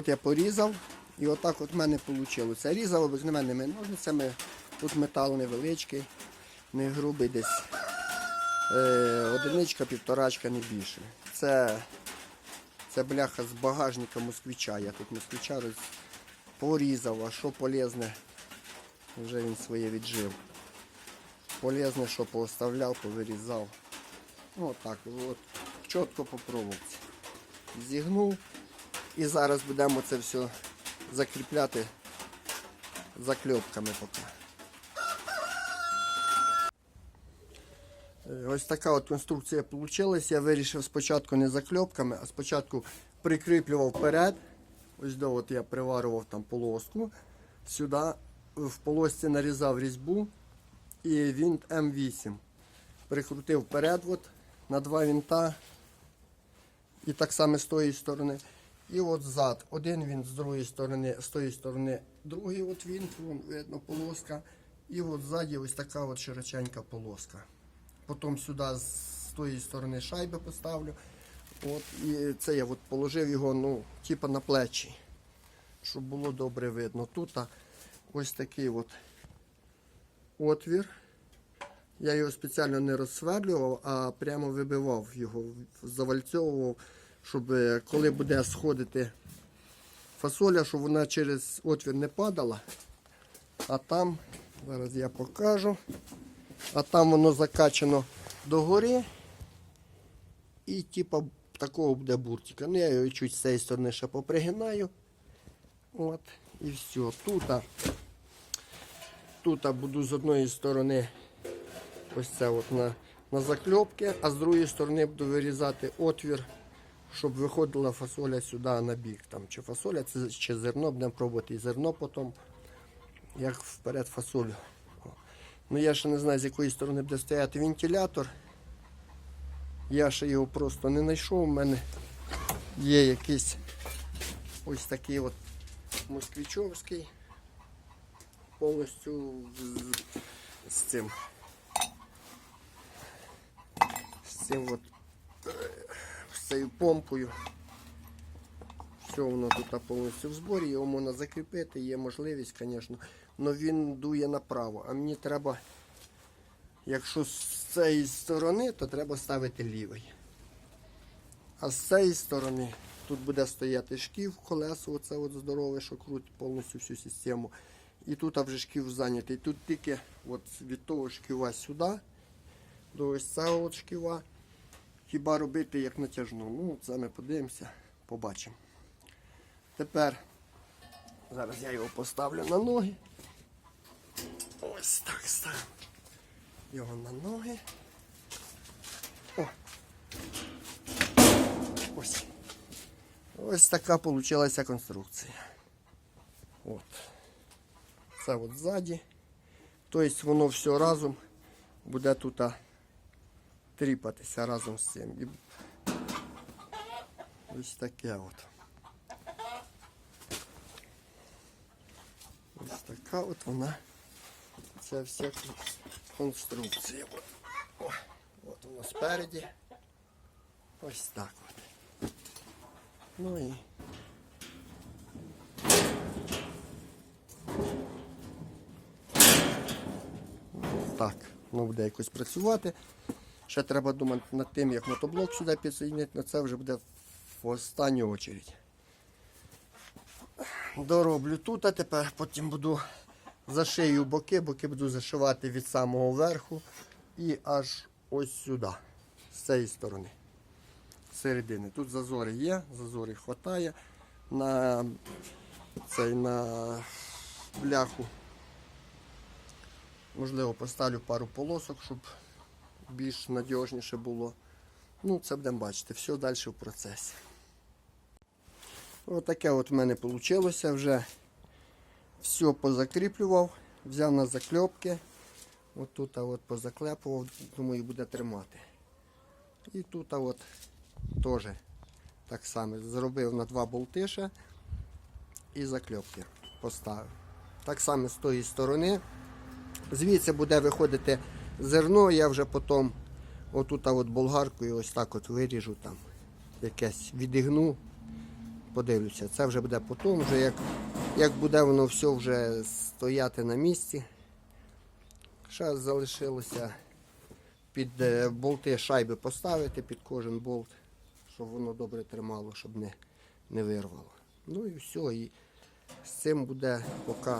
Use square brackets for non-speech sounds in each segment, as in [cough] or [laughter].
от я порізав, і отак от в мене вийшло. Різав обикновенними ножницями. Тут метал невеличкий, не грубий десь. Е, одиничка, півторачка, не більше. Це, це бляха з багажника москвича. Я тут москвича роз... порізав, а що полезне, вже він своє віджив. Полезне, що пооставляв, повирізав. Отак, от, чітко по проволоці. Зігнув. І зараз будемо це все закріпляти закльопками поки. Е, Ось така от конструкція вийшла. Я вирішив спочатку не закльопками, а спочатку прикріплював вперед. Ось до от я приварював там полоску. Сюди в полосці нарізав різьбу і вінт М8. Прикрутив вперед от, на два вінта. І так само з тої сторони. І от зад. Один вінт з другої сторони, з тої сторони другий от вінт, вон видно полоска. І от ззаді ось така от широченька полоска. Потім сюди з тої сторони шайби поставлю. От, і це я от положив його, ну, типа на плечі, щоб було добре видно. Тут ось такий от отвір. Я його спеціально не розсверлював, а прямо вибивав його, завальцьовував, щоб е, коли буде сходити фасоля, щоб вона через отвір не падала. А там, зараз я покажу, а там воно закачано догори. І типа такого буде буртика. Ну я його чуть з цієї сторони ще попригинаю. От, і все. Тут, тут буду з одної сторони ось це от на, на закльопки, а з другої сторони буду вирізати отвір, щоб виходила фасоля сюди на бік. Там, чи фасоля, це, чи зерно, будемо пробувати і зерно потім, як вперед фасолю. Ну я ще не знаю, з якої сторони буде стояти вентилятор. Я ще його просто не знайшов. У мене є якийсь ось такий от москвичовський. Повністю з, з цим. З цим от цією помпою. Все воно тут повністю в зборі, його можна закріпити, є можливість, звісно. Але він дує направо. А мені треба, якщо з цієї сторони, то треба ставити лівий. А з цієї сторони тут буде стояти шків, колесо, оце от здорове, що крутить повністю всю систему. І тут вже шків зайнятий. Тут тільки от від того шківа сюди до ось цього от шківа. Хіба робити як натяжну? Ну, це ми подивимося, побачимо. Тепер зараз я його поставлю на ноги. Ось так ставимо його на ноги. О. Ось. Ось така вийшла конструкція. От. Це от ззаді. Тобто воно все разом буде тут тріпатися разом з цим. І ось таке от. Ось така от вона. Ця вся конструкція. О, от воно спереді. Ось так от. Ну і так, воно буде якось працювати. Ще треба думати над тим, як мотоблок сюди підсоединити, але це вже буде в останню очередь. Дороблю тут, а тепер потім буду зашию боки, боки буду зашивати від самого верху і аж ось сюди, з цієї сторони. з Середини. Тут зазори є, зазори вистачає на цей на бляху. Можливо, поставлю пару полосок, щоб більш надіжніше було. Ну, це будемо бачити. Все далі в процесі. Отаке от в мене вийшло вже. Все позакріплював, взяв на закльопки. От тут от позаклепував, думаю, буде тримати. І тут от теж так само зробив на два болтиша і закльопки поставив. Так само з тої сторони. Звідси буде виходити зерно, я вже потім отут от болгаркою ось так от виріжу там, якесь відігну, подивлюся. Це вже буде потім, вже як, як буде воно все вже стояти на місці. Ще залишилося під е, болти шайби поставити під кожен болт, щоб воно добре тримало, щоб не, не вирвало. Ну і все. І з цим буде поки,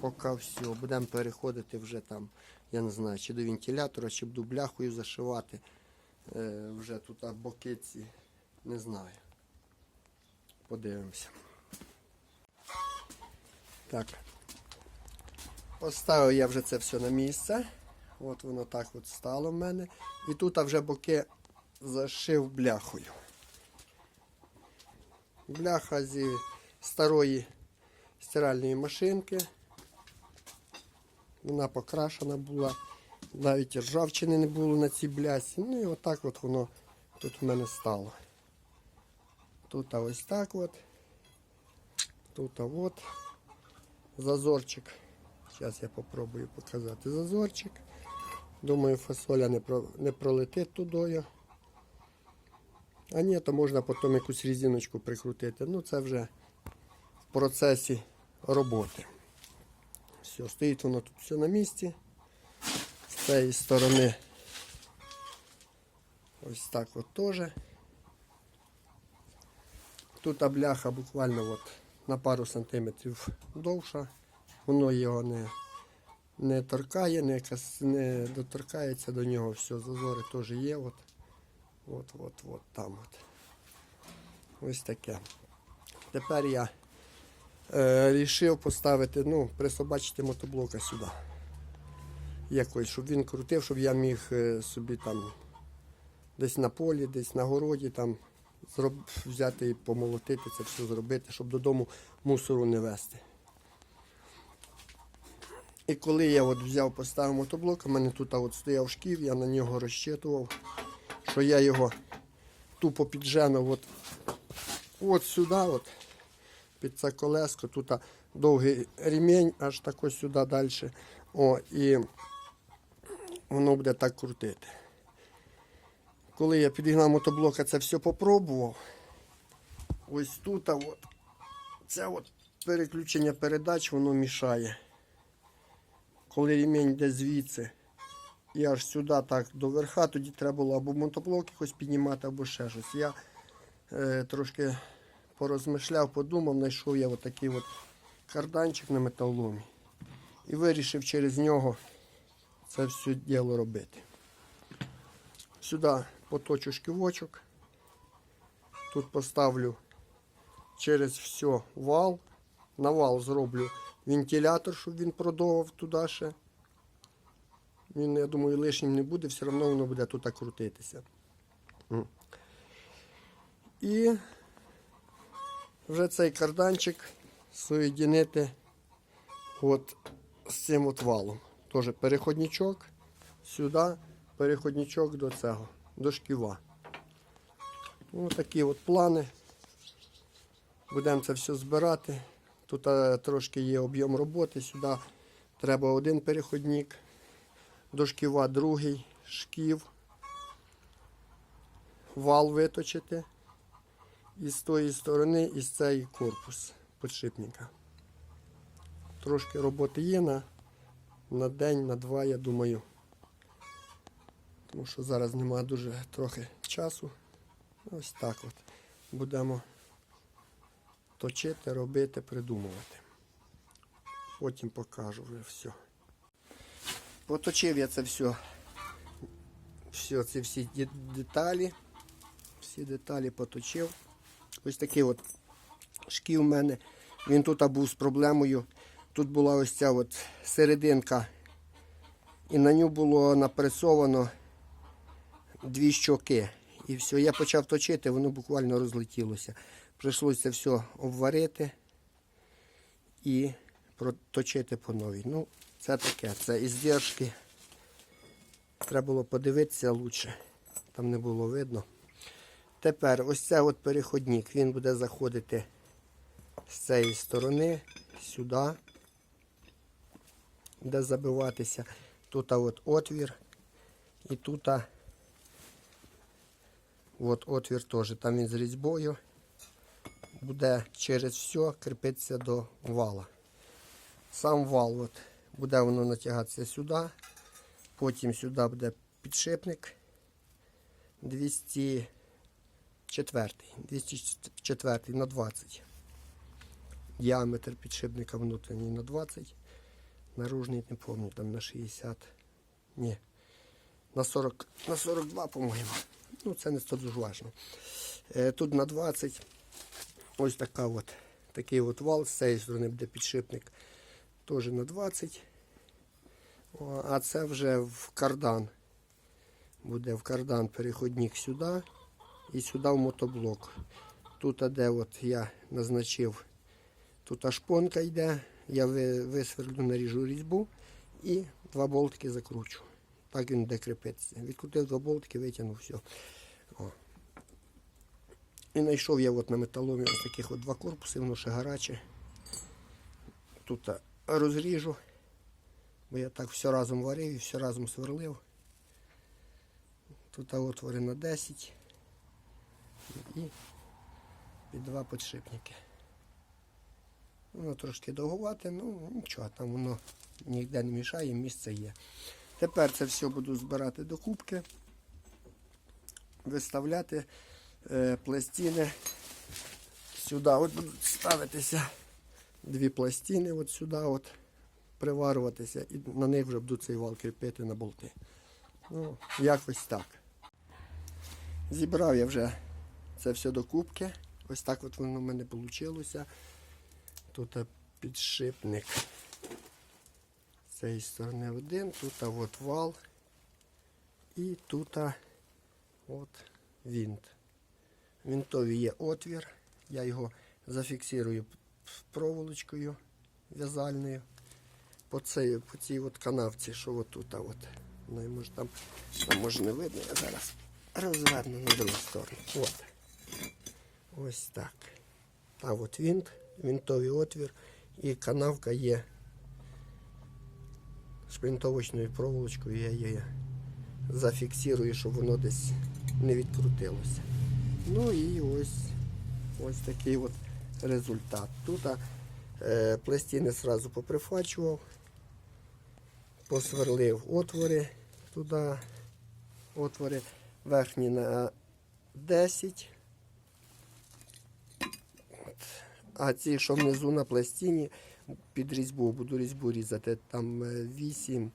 поки все. Будемо переходити вже там, я не знаю, чи до вентилятора, чи буду бляхою зашивати. Е, вже тут боки ці. Не знаю. Подивимося. Так. Поставив я вже це все на місце. От воно так от стало в мене. І тут вже боки зашив бляхою. Бляха зі старої стиральної машинки. Вона покрашена була. Навіть ржавчини не було на цій блясі. Ну і отак от воно тут в мене стало. Тут ось так от. Тут от. Зазорчик. Зараз я попробую показати зазорчик. Думаю, фасоля не, про, не пролетить тудою. А ні, то можна потім якусь різиночку прикрутити. Ну це вже в процесі роботи. Все, стоїть воно тут все на місці. З цієї сторони ось так от теж. Тут та бляха буквально от на пару сантиметрів довша. Воно його не, не торкає, не, не доторкається до нього. Все, зазори теж є. От, от, от, от там. От. Ось таке. Тепер я е, рішив поставити, ну, присобачити мотоблока сюди. Якось, щоб він крутив, щоб я міг е, собі там десь на полі, десь на городі там зроб... взяти і помолотити це все зробити, щоб додому мусору не вести. І коли я от взяв, поставив мотоблок, у мене тут от стояв шків, я на нього розчитував, що я його тупо підженув от, от сюди, от, під це колеско, тут довгий ремінь, аж так ось сюди далі. О, і воно буде так крутити. Коли я підігнав мотоблока, це все попробував. Ось тут, от, це от переключення передач, воно мішає. Коли ремінь йде звідси і аж сюди так до верха, тоді треба було або мотоблок якось піднімати, або ще щось. Я е, трошки порозмишляв, подумав, знайшов я отакий от карданчик на металоломі. І вирішив через нього це все діло робити. Сюди поточу шківочок. Тут поставлю через все вал. На вал зроблю вентилятор, щоб він продовжував туди ще. Він, я думаю, лишнім не буде, все одно воно буде тут крутитися. І вже цей карданчик соєдинити от з цим от валом. Теж переходничок сюди, переходничок до цього, до шківа. Ось такі от плани. Будемо це все збирати. Тут е, трошки є об'єм роботи. Сюди треба один переходник, до шківа другий, шків, вал виточити. І з тої сторони, і з цієї корпус підшипника. Трошки роботи є на, на день, на два, я думаю. Тому що зараз немає дуже трохи часу. Ось так от. Будемо точити, робити, придумувати. Потім покажу вже все. Поточив я це все. Все, це всі деталі. Всі деталі поточив. Ось такий от шків в мене. Він тут був з проблемою. Тут була ось ця от серединка. І на ню було напресовано дві щоки. І все, я почав точити, воно буквально розлетілося. Прийшлося все обварити і проточити по новій. Ну, це таке, це іздержки. Треба було подивитися краще. Там не було видно. Тепер ось це от переходник, він буде заходити з цієї сторони сюди, де забиватися. Тут от отвір і тут от отвір теж. Там він з різьбою. буде через все кріпитися до вала. Сам вал от, буде воно натягатися сюди, потім сюди буде підшипник 204, 204 на 20. Діаметр підшипника внутрішній на 20, наружний не пам'ятаю, там на 60. Ні. На 40, на 42, по-моєму. Ну, це не дуже важливо. Е, Тут на 20. Ось така от, такий от вал, з цієї сторони буде підшипник теж на 20. О, а це вже в кардан. Буде в кардан переходник сюди і сюди в мотоблок. Тут, де от я назначив, тут шпонка йде, я ви- висверлю, наріжу різьбу і два болтики закручу. Так він буде кріпитися. Відкрутив два болтики, витягнув все. О. І знайшов я от на металомі ось таких от два корпуси, воно ще гаряче. Тут розріжу, бо я так все разом варив і все разом сверлив. Тут а, отвори на 10 і під два підшипники. Воно трошки довгувате, ну нічого, там воно ніде не мішає, місце є. Тепер це все буду збирати до кубки, виставляти е, пластини. Сюди от будуть ставитися дві пластини от сюди от приварюватися і на них вже буду цей вал кріпити на болти. Ну, якось так. Зібрав я вже це все до кубки. Ось так от воно в мене вийшло. Тут підшипник з цієї сторони один, тут от вал і тут от винт. В винтові є отвір, я його зафіксую проволочкою в'язальною по цій, по цій от канавці, що от тут. От. Ну, може там, там може не видно, я зараз розверну на другу сторону. От. Ось так. А от винт, винтовий отвір і канавка є шпринтовочною проволочкою, я її зафіксую, щоб воно десь не відкрутилося. Ну і ось, ось такий от результат. Тут е, пластини одразу поприфачував, посверлив отвори туди, отвори верхні на 10. От. А ці, що внизу на пластині, під різьбу, буду різьбу різати, там е, 8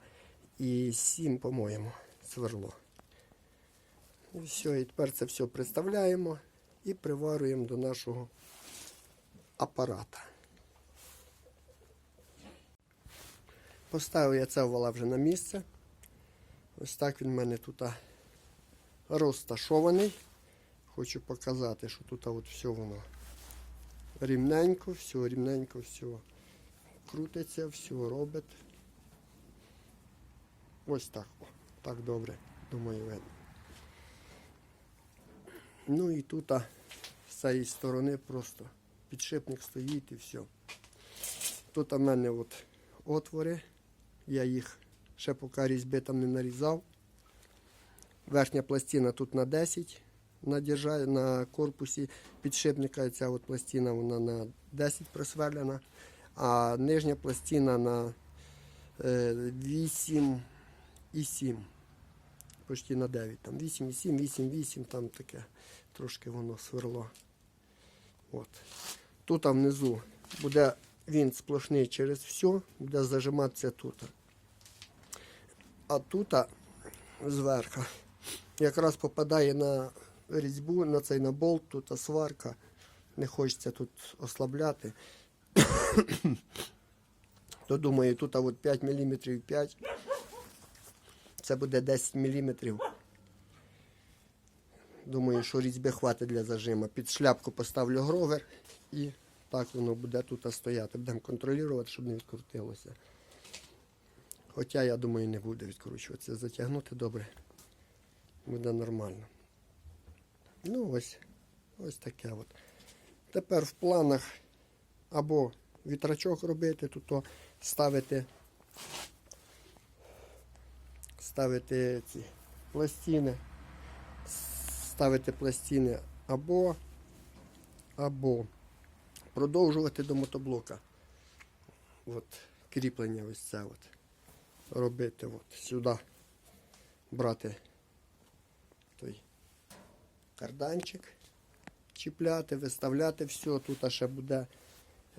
і 7, по-моєму, сверло. І все, і тепер це все приставляємо і приварюємо до нашого апарата. Поставив я це вала вже на місце. Ось так він в мене тут розташований. Хочу показати, що тут от все воно рівненько, все рівненько, все крутиться, все робить. Ось так. Так добре, думаю, видно. Ну і тут а, з цієї сторони просто підшипник стоїть і все. Тут у мене от отвори. Я їх ще поки різьби там не нарізав. Верхня пластина тут на 10 на, держа- на корпусі підшипника. Ця от пластина вона на 10 присверлена, а нижня пластина на е, 8 і 7. Почти на 9. Там 8,7, 8,8, там таке трошки воно сверло. От. Тут внизу буде він сплошний через все, буде зажиматися тут. А тут зверху якраз попадає на різьбу, на цей на болт, тут сварка. Не хочеться тут ослабляти. [coughs] То думаю, тут а от 5 мм 5. Це буде 10 мм. Думаю, що різьби хватить для зажима. Під шляпку поставлю гровер і так воно буде тут стояти. Будемо контролювати, щоб не відкрутилося. Хоча, я думаю, не буде відкручуватися. Затягнути добре. Буде нормально. Ну ось, ось таке от. Тепер в планах або вітрачок робити, тут ставити, ставити ці пластини, ставити пластини або, або продовжувати до мотоблока. От, кріплення ось це от. Робити от, сюди. Брати той карданчик, чіпляти, виставляти все. Тут ще буде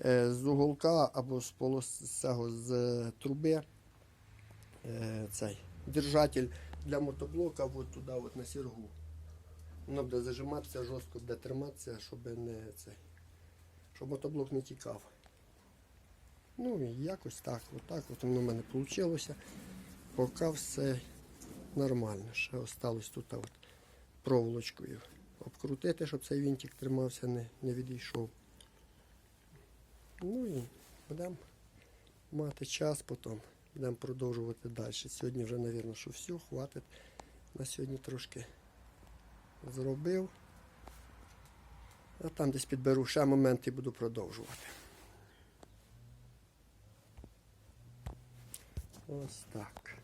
е, з уголка або з полос цього з е, труби е, цей держатель для мотоблока от туди от на сіргу. Воно буде зажиматися, жорстко буде триматися, щоб не цей, щоб мотоблок не тікав. Ну і якось так, отак от воно в мене вийшло. Поки все нормально. Ще осталось тут от проволочкою обкрутити, щоб цей вінтик тримався, не, не відійшов. Ну і будемо мати час потім. Будемо продовжувати далі. Сьогодні вже, мабуть, що все, хватить. На сьогодні трошки зробив. А там десь підберу ще момент і буду продовжувати. Ось так.